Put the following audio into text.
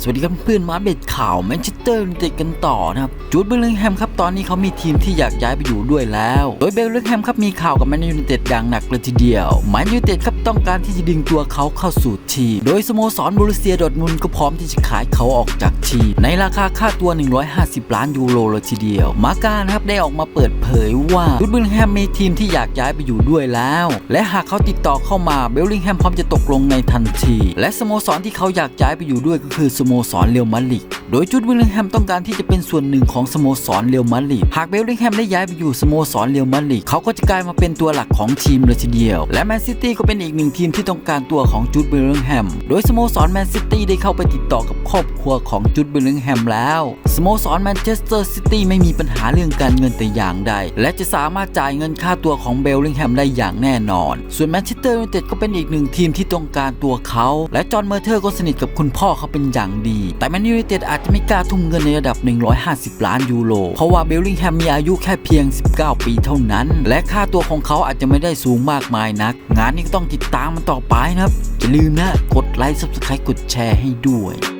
สวัสดีครับเพื่อนมาอัปเดตข่าวแมนเชสเตอร์ยูไนเต็ดกันต่อนะครับจูดเบลลิงแฮมครับตอนนี้เขามีทีมที่อยากย้ายไปอยู่ด้วยแล้ว โดยเบลลิงแฮมครับมีข่าวกับแมนยูไนเต็ดอย่างหนักเลยทีเดียวแมนยูไนเต็ดครับต้องการที่จะดึงตัวเขาเข้าสู่ทีม โดยสโมสรบรูเซียดอร์ทมุนก็พร้อมที่จะขายเขาออกจากทีม ในราคาค่าตัว 150 ล้านยูโรเลยทีเดียว มาการครับได้ออกมาเปิดเผยว่าจูดเบลลิงแฮมมีทีมที่อยากย้ายไปอยู่ด้วยแล้ว และหากเขาติดต่อเข้ามาเบลลิงแฮมพร้อมจะตกลงในทันที และสโมสรที่เขาอยากย้ายไปอยู่ด้วยก็คือสโมสรเรอัลมาดริด โดยจูดวิลลิงแฮมต้องการที่จะเป็นส่วนหนึ่งของสโมสรเรอัลมาดริดหากเบลลิงแฮมได้ย้ายไปอยู่สโมสรเรอัลมาดริดเขาก็จะกลายมาเป็นตัวหลักของทีมเลยทีเดียว และแมนซิตี้ก็เป็นอีกหนึ่งทีมที่ต้องการตัวของจูดเบลลิงแฮมโดยสโมสรแมนซิตี้ได้เข้าไปติดต่อกับครอบครัวของจูดเบลลิงแฮมแล้วสโมสรแมนเชสเตอร์ซิตี้ไม่มีปัญหาเรื่องการเงินแต่อย่างใด และจะสามารถจ่ายเงินค่าตัวของเบลลิงแฮมได้อย่างแน่นอน ส่วนแมนเชสเตอร์ยูไนเต็ดก็เป็นอีกหนึ่งทีมที่ต้องการตัวเขา และจอห์นเมอร์เทอร์ก็สนิทกับคุณพ่อเขาเป็นอย่างดี แต่แมนยูไนเต็ดอาจจะไม่กล้าทุ่มเงินในระดับ 150 ล้านยูโร เพราะว่าเบลลิงแฮมมีอายุแค่เพียง 19 ปีเท่านั้น และค่าตัวของเขาอาจจะไม่ได้สูงมากมายนัก งานนี้ก็ต้องติดตามมันต่อไปนะครับ อย่าลืมนะ กดไลค์ Subscribe กดแชร์ให้ด้วย